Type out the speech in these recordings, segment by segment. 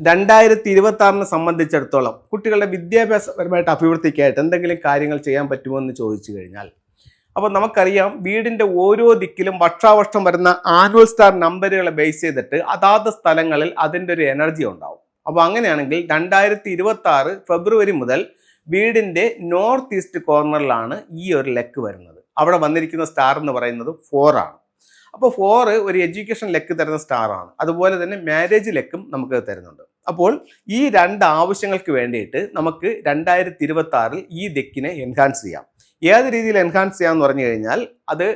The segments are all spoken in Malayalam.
രണ്ടായിരത്തി ഇരുപത്തി ആറിനെ സംബന്ധിച്ചിടത്തോളം കുട്ടികളുടെ വിദ്യാഭ്യാസപരമായിട്ട് അഭിവൃദ്ധിക്കായിട്ട് എന്തെങ്കിലും കാര്യങ്ങൾ ചെയ്യാൻ പറ്റുമോ എന്ന് ചോദിച്ചു കഴിഞ്ഞാൽ അപ്പോൾ നമുക്കറിയാം വീടിന്റെ ഓരോ ദിക്കിലും വർഷാവർഷം വരുന്ന ആനുവൽ സ്റ്റാർ നമ്പറുകളെ ബേസ് ചെയ്തിട്ട് അതാത് സ്ഥലങ്ങളിൽ അതിന്റെ ഒരു എനർജി ഉണ്ടാവും. അപ്പോൾ അങ്ങനെയാണെങ്കിൽ രണ്ടായിരത്തി ഇരുപത്തി ആറ് ഫെബ്രുവരി മുതൽ വീടിന്റെ നോർത്ത് ഈസ്റ്റ് കോർണറിലാണ് ഈ ഒരു ലെക്ക് വരുന്നത്. അവിടെ വന്നിരിക്കുന്ന സ്റ്റാർ എന്ന് പറയുന്നത് ഫോറാണ് അപ്പോൾ ഫോർ ഒരു എഡ്യൂക്കേഷൻ ലെക്ക് തരുന്ന സ്റ്റാറാണ് അതുപോലെ തന്നെ മാരേജ് ലെക്കും നമുക്ക് തരുന്നുണ്ട്. അപ്പോൾ ഈ രണ്ട് ആവശ്യങ്ങൾക്ക് വേണ്ടിയിട്ട് നമുക്ക് രണ്ടായിരത്തി ഇരുപത്തി ആറിൽ ഈ ഡെക്കിനെ എൻഹാൻസ് ചെയ്യാം. ഏത് രീതിയിൽ എൻഹാൻസ് ചെയ്യാമെന്ന് പറഞ്ഞു കഴിഞ്ഞാൽ അത്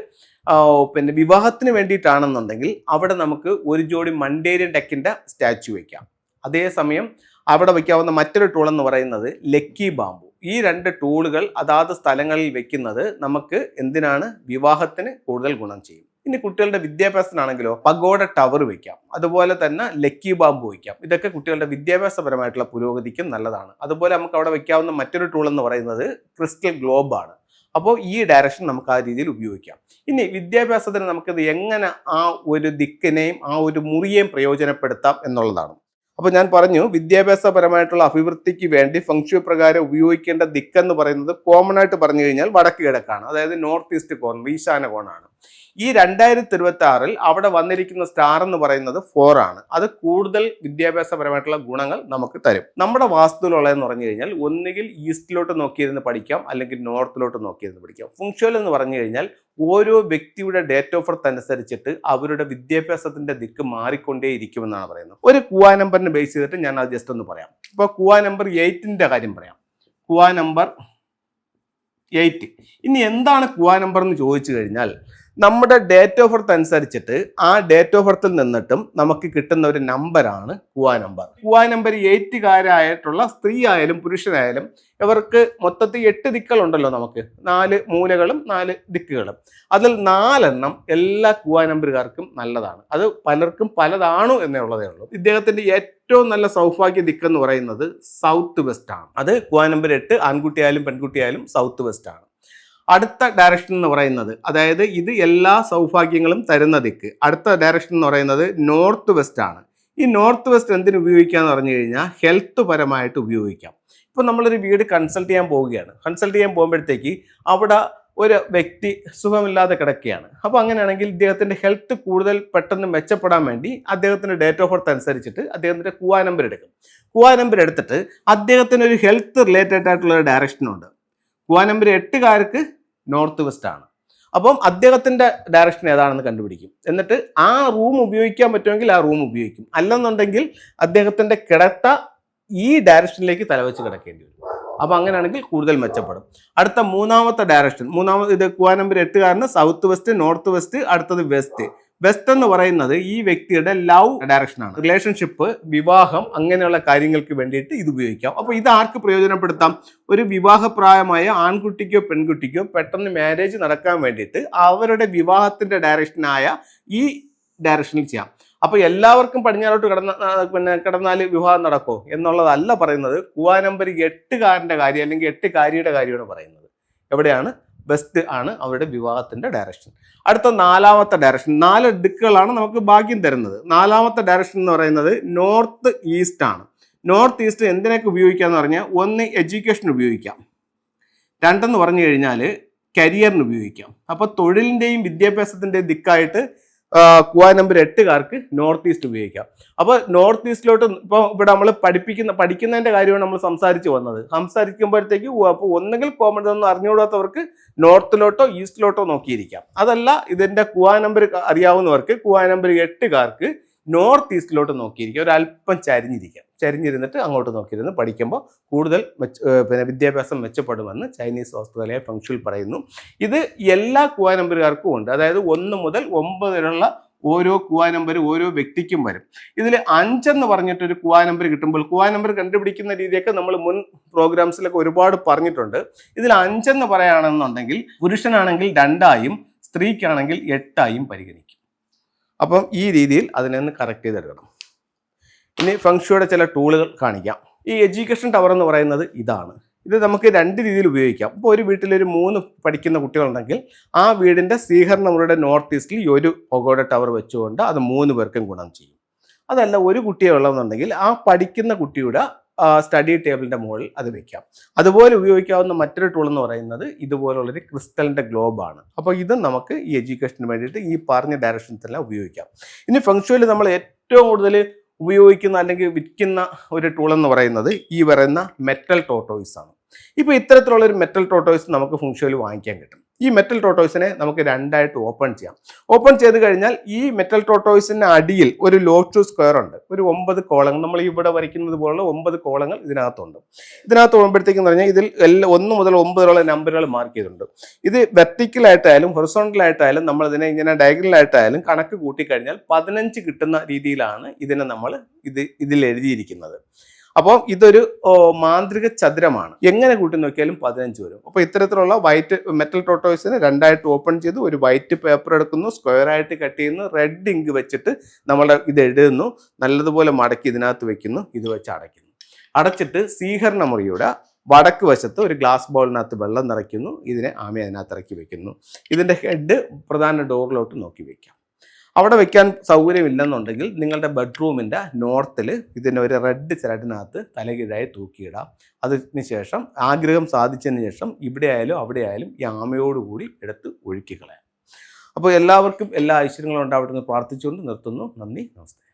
പിന്നെ വിവാഹത്തിന് വേണ്ടിയിട്ടാണെന്നുണ്ടെങ്കിൽ അവിടെ നമുക്ക് ഒരു ജോഡി മണ്ടേരിയൻ ഡെക്കിന്റെ സ്റ്റാച്ചു വയ്ക്കാം അതേസമയം അവിടെ വയ്ക്കാവുന്ന മറ്റൊരു ടൂൾ എന്ന് പറയുന്നത് ലക്കി ബാമ്പു. ഈ രണ്ട് ടൂളുകൾ അതാത് സ്ഥലങ്ങളിൽ വെക്കുന്നത് നമുക്ക് എന്തിനാണ്? വിവാഹത്തിന് കൂടുതൽ ഗുണം ചെയ്യും. ഇനി കുട്ടികളുടെ വിദ്യാഭ്യാസത്തിനാണെങ്കിലോ പഗോഡ ടവർ വയ്ക്കാം അതുപോലെ തന്നെ ലക്കി ബാമ്പ് വയ്ക്കാം ഇതൊക്കെ കുട്ടികളുടെ വിദ്യാഭ്യാസപരമായിട്ടുള്ള പുരോഗതിക്കും നല്ലതാണ്. അതുപോലെ നമുക്ക് അവിടെ വയ്ക്കാവുന്ന മറ്റൊരു ടൂൾ എന്ന് പറയുന്നത് ക്രിസ്റ്റൽ ഗ്ലോബ് ആണ്. അപ്പോൾ ഈ ഡയറക്ഷൻ നമുക്ക് ആ രീതിയിൽ ഉപയോഗിക്കാം. ഇനി വിദ്യാഭ്യാസത്തിന് നമുക്കിത് എങ്ങനെ ആ ഒരു ദിക്കിനെയും ആ ഒരു മുറിയെയും പ്രയോജനപ്പെടുത്താം എന്നുള്ളതാണ്. അപ്പോൾ ഞാൻ പറഞ്ഞു വിദ്യാഭ്യാസപരമായിട്ടുള്ള അഭിവൃദ്ധിക്ക് വേണ്ടി ഫംഗ്ഷൻ പ്രകാരം ഉപയോഗിക്കേണ്ട ദിക്കെന്ന് പറയുന്നത് കോമൺ ആയിട്ട് പറഞ്ഞു കഴിഞ്ഞാൽ വടക്ക് കിഴക്കാണ്. അതായത് നോർത്ത് ഈസ്റ്റ് കോൺ ഈശാന കോണാണ് ഈ രണ്ടായിരത്തി ഇരുപത്തി ആറിൽ അവിടെ വന്നിരിക്കുന്ന സ്റ്റാർ എന്ന് പറയുന്നത് ഫോർ ആണ്. അത് കൂടുതൽ വിദ്യാഭ്യാസപരമായിട്ടുള്ള ഗുണങ്ങൾ നമുക്ക് തരും. നമ്മുടെ വാസ്തുവിലുള്ളതെന്ന് പറഞ്ഞു കഴിഞ്ഞാൽ ഒന്നുകിൽ ഈസ്റ്റിലോട്ട് നോക്കിയിരുന്ന് പഠിക്കാം അല്ലെങ്കിൽ നോർത്തിലോട്ട് നോക്കിയിരുന്ന് പഠിക്കാം. ഫുങ്ഷൽ എന്ന് പറഞ്ഞു കഴിഞ്ഞാൽ ഓരോ വ്യക്തിയുടെ ഡേറ്റ് ഓഫ് ബർത്ത് അനുസരിച്ചിട്ട് അവരുടെ വിദ്യാഭ്യാസത്തിന്റെ ദിക്ക് മാറിക്കൊണ്ടേ ഇരിക്കുമെന്നാണ് പറയുന്നത്. ഒരു കുവാ നമ്പറിനെ ബേസ് ചെയ്തിട്ട് ഞാൻ അത് ജസ്റ്റ് ഒന്ന് പറയാം. ഇപ്പോൾ കുവാ നമ്പർ എയ്റ്റിന്റെ കാര്യം പറയാം. കുവാ നമ്പർ എയ്റ്റ് ഇനി എന്താണ് കുവാ നമ്പർ എന്ന് ചോദിച്ചു കഴിഞ്ഞാൽ നമ്മുടെ ഡേറ്റ് ഓഫ് ബർത്ത് അനുസരിച്ചിട്ട് ആ ഡേറ്റ് ഓഫ് ബർത്തിൽ നിന്നിട്ടും നമുക്ക് കിട്ടുന്ന ഒരു നമ്പറാണ് കുവാ നമ്പർ കുവാ നമ്പർ എയ്റ്റുകാരായിട്ടുള്ള സ്ത്രീ ആയാലും പുരുഷനായാലും ഇവർക്ക് മൊത്തത്തിൽ എട്ട് ദിക്കുകളുണ്ടല്ലോ നമുക്ക്. നാല് മൂലകളും നാല് ദിക്കുകളും. അതിൽ നാലെണ്ണം എല്ലാ കുവാ നമ്പറുകാർക്കും നല്ലതാണ്. അത് പലർക്കും പലതാണോ എന്നുള്ളതേ ഉള്ളൂ. ഇദ്ദേഹത്തിന്റെ ഏറ്റവും നല്ല സൗഭാഗ്യ ദിക്ക് എന്ന് പറയുന്നത് സൗത്ത് വെസ്റ്റ് ആണ്. അത് കുവാ നമ്പർ എട്ട് ആൺകുട്ടിയായാലും പെൺകുട്ടിയായാലും സൗത്ത് വെസ്റ്റ് ആണ്. അടുത്ത ഡയറക്ഷൻ എന്ന് പറയുന്നത് അതായത് ഇത് എല്ലാ സൗഭാഗ്യങ്ങളും തരുന്ന ദിക്ക്. അടുത്ത ഡയറക്ഷൻ എന്ന് പറയുന്നത് നോർത്ത് വെസ്റ്റ് ആണ്. ഈ നോർത്ത് വെസ്റ്റ് എന്തിനു ഉപയോഗിക്കാന്ന് പറഞ്ഞു കഴിഞ്ഞാൽ ഹെൽത്ത് പരമായിട്ട് ഉപയോഗിക്കാം. ഇപ്പോൾ നമ്മളൊരു വീട് കൺസൾട്ട് ചെയ്യാൻ പോവുകയാണ്. കൺസൾട്ട് ചെയ്യാൻ പോകുമ്പോഴത്തേക്ക് അവിടെ ഒരു വ്യക്തി സുഖമില്ലാതെ കിടക്കുകയാണ്. അപ്പോൾ അങ്ങനെയാണെങ്കിൽ ഇദ്ദേഹത്തിന്റെ ഹെൽത്ത് കൂടുതൽ പെട്ടെന്ന് മെച്ചപ്പെടാൻ വേണ്ടി അദ്ദേഹത്തിന്റെ ഡേറ്റ് ഓഫ് ബർത്ത് അനുസരിച്ചിട്ട് അദ്ദേഹത്തിന്റെ കുവാ നമ്പർ എടുക്കും. കുവാ നമ്പർ എടുത്തിട്ട് അദ്ദേഹത്തിന് ഒരു ഹെൽത്ത് റിലേറ്റഡ് ആയിട്ടുള്ള ഡയറക്ഷനുണ്ട് കുവാ നമ്പർ എട്ടുകാർക്ക് നോർത്ത് വെസ്റ്റ് ആണ്. അപ്പം അദ്ദേഹത്തിന്റെ ഡയറക്ഷൻ ഏതാണെന്ന് കണ്ടുപിടിക്കും. എന്നിട്ട് ആ റൂം ഉപയോഗിക്കാൻ പറ്റുമെങ്കിൽ ആ റൂം ഉപയോഗിക്കും. അല്ലെന്നുണ്ടെങ്കിൽ അദ്ദേഹത്തിന്റെ കിടത്ത ഈ ഡയറക്ഷനിലേക്ക് തലവെച്ച് കിടക്കേണ്ടി വരും. അപ്പോൾ അങ്ങനെയാണെങ്കിൽ കൂടുതൽ മെച്ചപ്പെടും. അടുത്ത മൂന്നാമത്തെ ഡയറക്ഷൻ മൂന്നാമത് ഇത് കുവാ നമ്പർ എട്ടുകാരന് സൗത്ത് വെസ്റ്റ് നോർത്ത് വെസ്റ്റ് അടുത്തത് വെസ്റ്റ് വെസ്റ്റ് എന്ന് പറയുന്നത് ഈ വ്യക്തിയുടെ ലവ് ഡയറക്ഷൻ ആണ്. റിലേഷൻഷിപ്പ് വിവാഹം അങ്ങനെയുള്ള കാര്യങ്ങൾക്ക് വേണ്ടിയിട്ട് ഇത് ഉപയോഗിക്കാം. അപ്പോൾ ഇത് ആർക്ക് പ്രയോജനപ്പെടുത്താം? ഒരു വിവാഹപ്രായമായ ആൺകുട്ടിക്കോ പെൺകുട്ടിക്കോ പെട്ടെന്ന് മാരേജ് നടക്കാൻ വേണ്ടിയിട്ട് അവരുടെ വിവാഹത്തിന്റെ ഡയറക്ഷനായ ഈ ഡയറക്ഷനിൽ ചെയ്യാം. അപ്പോൾ എല്ലാവർക്കും പടിഞ്ഞാറോട്ട് കിടന്ന പിന്നെ കിടന്നാൽ വിവാഹം നടക്കോ എന്നുള്ളതല്ല പറയുന്നത്. കുവാ നമ്പർ എട്ടുകാരന്റെ കാര്യം അല്ലെങ്കിൽ എട്ട് കാരിയുടെ കാര്യമാണ് പറയുന്നത്. എവിടെയാണ്? വെസ്റ്റ് ആണ് അവരുടെ വിവാഹത്തിന്റെ ഡയറക്ഷൻ അടുത്ത നാലാമത്തെ ഡയറക്ഷൻ നാല് ദിക്കുകളാണ് നമുക്ക് ഭാഗ്യം തരുന്നത്. നാലാമത്തെ ഡയറക്ഷൻ എന്ന് പറയുന്നത് നോർത്ത് ഈസ്റ്റ് ആണ്. നോർത്ത് ഈസ്റ്റ് എന്തിനൊക്കെ ഉപയോഗിക്കാന്ന് പറഞ്ഞാൽ ഒന്ന് എഡ്യൂക്കേഷൻ ഉപയോഗിക്കാം. രണ്ടെന്ന് പറഞ്ഞു കഴിഞ്ഞാൽ കരിയറിന് ഉപയോഗിക്കാം. അപ്പോൾ തൊഴിലിന്റെയും വിദ്യാഭ്യാസത്തിന്റെയും ദിക്കായിട്ട് കുവാ നമ്പർ എട്ടുകാർക്ക് നോർത്ത് ഈസ്റ്റ് ഉപയോഗിക്കാം. അപ്പോൾ നോർത്ത് ഈസ്റ്റിലോട്ട് ഇപ്പോൾ ഇവിടെ നമ്മൾ പഠിപ്പിക്കുന്ന പഠിക്കുന്നതിന്റെ കാര്യമാണ് നമ്മൾ സംസാരിച്ച് വന്നത്. സംസാരിക്കുമ്പോഴത്തേക്ക് അപ്പോൾ ഒന്നെങ്കിൽ കോമൺ ഒന്നും അറിഞ്ഞുകൂടാത്തവർക്ക് നോർത്തിലോട്ടോ ഈസ്റ്റിലോട്ടോ നോക്കിയിരിക്കാം. അതല്ല ഇതിന്റെ കുവാ നമ്പർ അറിയാവുന്നവർക്ക് കുവാ നമ്പർ എട്ടുകാർക്ക് നോർത്ത് ഈസ്റ്റിലോട്ട് നോക്കിയിരിക്കാം. ഒരു അല്പം ചരിഞ്ഞിരിക്കാം. ചരിഞ്ഞിരുന്നിട്ട് അങ്ങോട്ട് നോക്കിയിരുന്ന് പഠിക്കുമ്പോൾ കൂടുതൽ പിന്നെ വിദ്യാഭ്യാസം മെച്ചപ്പെടുമെന്ന് ചൈനീസ് വാസ്തുകലയെ ഫംഗ്ഷനിൽ പറയുന്നു. ഇത് എല്ലാ കുവാ നമ്പറുകാർക്കും ഉണ്ട്. അതായത് ഒന്ന് മുതൽ ഒമ്പത് വരെയുള്ള ഓരോ കുവാ നമ്പർ ഓരോ വ്യക്തിക്കും വരും. ഇതിൽ അഞ്ചെന്ന് പറഞ്ഞിട്ടൊരു കുവാ നമ്പർ കിട്ടുമ്പോൾ കുവാ നമ്പർ കണ്ടുപിടിക്കുന്ന രീതിയൊക്കെ നമ്മൾ മുൻ പ്രോഗ്രാംസിലൊക്കെ ഒരുപാട് പറഞ്ഞിട്ടുണ്ട്. ഇതിൽ അഞ്ചെന്ന് പറയുകയാണെന്നുണ്ടെങ്കിൽ പുരുഷനാണെങ്കിൽ രണ്ടായും സ്ത്രീക്കാണെങ്കിൽ എട്ടായും പരിഗണിക്കും. അപ്പം ഈ രീതിയിൽ അതിനൊന്ന് കറക്റ്റ് ചെയ്തെടുക്കണം. ഇനി ഫംഗ്ഷയുടെ ചില ടൂളുകൾ കാണിക്കാം. ഈ എഡ്യൂക്കേഷൻ ടവർ എന്ന് പറയുന്നത് ഇതാണ്. ഇത് നമുക്ക് രണ്ട് രീതിയിൽ ഉപയോഗിക്കാം. ഇപ്പോൾ ഒരു വീട്ടിൽ ഒരു മൂന്ന് പഠിക്കുന്ന കുട്ടികളുണ്ടെങ്കിൽ ആ വീടിന്റെ സ്വീകരണ മുറിയുടെ നോർത്ത് ഈസ്റ്റിൽ ഒരു ഒഗോഡ ടവർ വെച്ചുകൊണ്ട് അത് മൂന്ന് പേർക്കും ഗുണം ചെയ്യും. അതല്ല ഒരു കുട്ടിയെ ഉള്ളതെന്നുണ്ടെങ്കിൽ ആ പഠിക്കുന്ന കുട്ടിയുടെ സ്റ്റഡി ടേബിളിന്റെ മുകളിൽ അത് വെക്കാം. അതുപോലെ ഉപയോഗിക്കാവുന്ന മറ്റൊരു ടൂൾ എന്ന് പറയുന്നത് ഇതുപോലുള്ളൊരു ക്രിസ്റ്റലിന്റെ ഗ്ലോബാണ് അപ്പോൾ ഇത് നമുക്ക് ഈ എഡ്യൂക്കേഷന് വേണ്ടിയിട്ട് ഈ പറഞ്ഞ ഡയറക്ഷൻസെല്ലാം ഉപയോഗിക്കാം. ഇനി ഫംഗ്ഷനിൽ നമ്മൾ ഏറ്റവും കൂടുതൽ ഉപയോഗിക്കുന്ന അല്ലെങ്കിൽ വിൽക്കുന്ന ഒരു ടൂൾ എന്ന് പറയുന്നത് ഈ പറയുന്ന മെറ്റൽ ടോട്ടോയ്സ് ആണ്. ഇപ്പോൾ ഇത്തരത്തിലുള്ള ഒരു മെറ്റൽ ടോട്ടോയ്സ് നമുക്ക് ഫംഗ്ഷനിൽ വാങ്ങിക്കാൻ കിട്ടും. ഈ മെറ്റൽ ടോട്ടോയ്സിനെ നമുക്ക് രണ്ടായിട്ട് ഓപ്പൺ ചെയ്യാം. ഓപ്പൺ ചെയ്ത് കഴിഞ്ഞാൽ ഈ മെറ്റൽ ടോട്ടോയ്സിന്റെ അടിയിൽ ഒരു ലോ ടു സ്ക്വയർ ഉണ്ട്. ഒരു ഒമ്പത് കോളങ്ങൾ നമ്മൾ ഇവിടെ വരയ്ക്കുന്നത് പോലുള്ള ഒമ്പത് കോളങ്ങൾ ഇതിനകത്തുണ്ട്. ഇതിനകത്ത് പോകുമ്പോഴത്തേക്കെന്ന് പറഞ്ഞാൽ ഇതിൽ എല്ലാ ഒന്ന് മുതൽ ഒമ്പതോളം നമ്പറുകൾ മാർക്ക് ചെയ്തിട്ടുണ്ട്. ഇത് വെർട്ടിക്കലായിട്ടായാലും ഹൊറിസോണ്ടലായിട്ടായാലും നമ്മൾ ഇതിനെ ഇങ്ങനെ ഡയഗ്രലായിട്ടായാലും കണക്ക് കൂട്ടിക്കഴിഞ്ഞാൽ പതിനഞ്ച് കിട്ടുന്ന രീതിയിലാണ് ഇതിനെ നമ്മൾ ഇത് ഇതിൽ എഴുതിയിരിക്കുന്നത്. അപ്പോൾ ഇതൊരു മാന്ത്രിക ചതുരമാണ്. എങ്ങനെ കൂട്ടി നോക്കിയാലും പതിനഞ്ച് വരും. അപ്പോൾ ഇത്തരത്തിലുള്ള വൈറ്റ് മെറ്റൽ ടോട്ടോയ്സിന് രണ്ടായിട്ട് ഓപ്പൺ ചെയ്ത് ഒരു വൈറ്റ് പേപ്പർ എടുക്കുന്നു സ്ക്വയർ ആയിട്ട് കട്ട് ചെയ്യുന്നു റെഡ് ഇങ്ക് വെച്ചിട്ട് നമ്മൾ ഇത് എഴുതുന്നു നല്ലതുപോലെ മടക്കി ഇതിനകത്ത് വെക്കുന്നു ഇത് വെച്ച് അടയ്ക്കുന്നു. അടച്ചിട്ട് സ്വീകരണ മുറിയുടെ വടക്ക് വശത്ത് ഒരു ഗ്ലാസ് ബൗളിനകത്ത് വെള്ളം നിറയ്ക്കുന്നു ഇതിനെ ആമി അതിനകത്ത് ഇറക്കി വെക്കുന്നു. ഇതിന്റെ ഹെഡ് പ്രധാന ഡോറിലോട്ട് നോക്കി വെക്കാം. അവിടെ വെക്കാൻ സൗകര്യമില്ലെന്നുണ്ടെങ്കിൽ നിങ്ങളുടെ ബെഡ്റൂമിന്റെ നോർത്തിൽ ഇതിന്റെ ഒരു റെഡ് ചിരട്ടിനകത്ത് തലകീഴായി തൂക്കിയിടാം. അതിന് ശേഷം ആഗ്രഹം സാധിച്ചതിന് ശേഷം ഇവിടെ ആയാലും അവിടെ ആയാലും ഈ ആമയോടുകൂടി എടുത്ത് ഒഴുക്കി കളയാം. അപ്പോൾ എല്ലാവർക്കും എല്ലാ ഐശ്വര്യങ്ങളും ഉണ്ടാവട്ടെ എന്ന് പ്രാർത്ഥിച്ചുകൊണ്ട് നിർത്തുന്നു. നന്ദി നമസ്തേ.